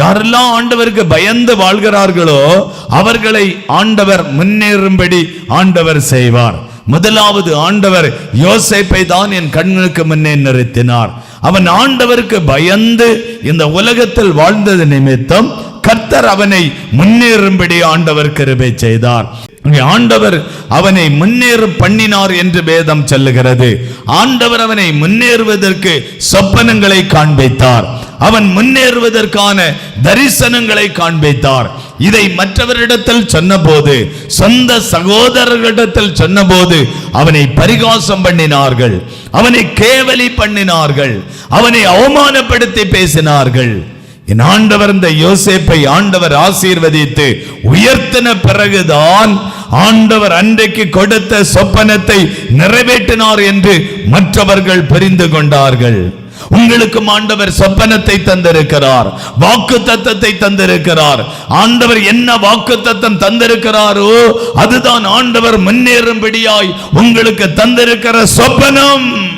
யாரெல்லாம் ஆண்டவருக்கு பயந்து வாழ்கிறார்களோ அவர்களை ஆண்டவர் முன்னேறும்படி ஆண்டவர் செய்வார். முதலாவது ஆண்டவர் யோசைப்பை தான் என் கண்ணுக்கு முன்னே நிறுத்தினார். அவன் ஆண்டவருக்கு பயந்து இந்த உலகத்தில் வாழ்ந்தது நிமித்தம் கர்த்தர் அவனை முன்னேறும்படி ஆண்டவர் கிருபை செய்தார். ஆண்டவர் அவனை முன்னேறு பண்ணினார் என்று வேதம் சொல்லுகிறது. ஆண்டவர் அவனை முன்னேறுவதற்கு சொப்பனங்களை காண்பித்தார். அவன் முன்னேறுவதற்கான தரிசனங்களை காண்பித்தார். இதை மற்றவரிடத்தில் சொன்னபோது சொந்த சகோதரர்களிடத்தில் சொன்னபோது அவனை பரிகாசம் பண்ணினார்கள் அவனை கேவலி பண்ணினார்கள் அவனை அவமானப்படுத்தி பேசினார்கள். என் ஆண்டவர் இந்த யோசேப்பை ஆண்டவர் ஆசீர்வதித்து உயர்த்தின பிறகுதான் ஆண்டவர் அன்றைக்கு கொடுத்த சொப்பனத்தை நிறைவேற்றினார் என்று மற்றவர்கள் புரிந்து கொண்டார்கள். உங்களுக்கு ஆண்டவர் சொப்பனத்தை தந்திருக்கிறார் வாக்கு தத்தத்தை தந்திருக்கிறார். ஆண்டவர் என்ன வாக்கு தத்தம் தந்திருக்கிறாரோ அதுதான் ஆண்டவர் முன்னேறும்படியாய் உங்களுக்கு தந்திருக்கிற சொப்பனம்.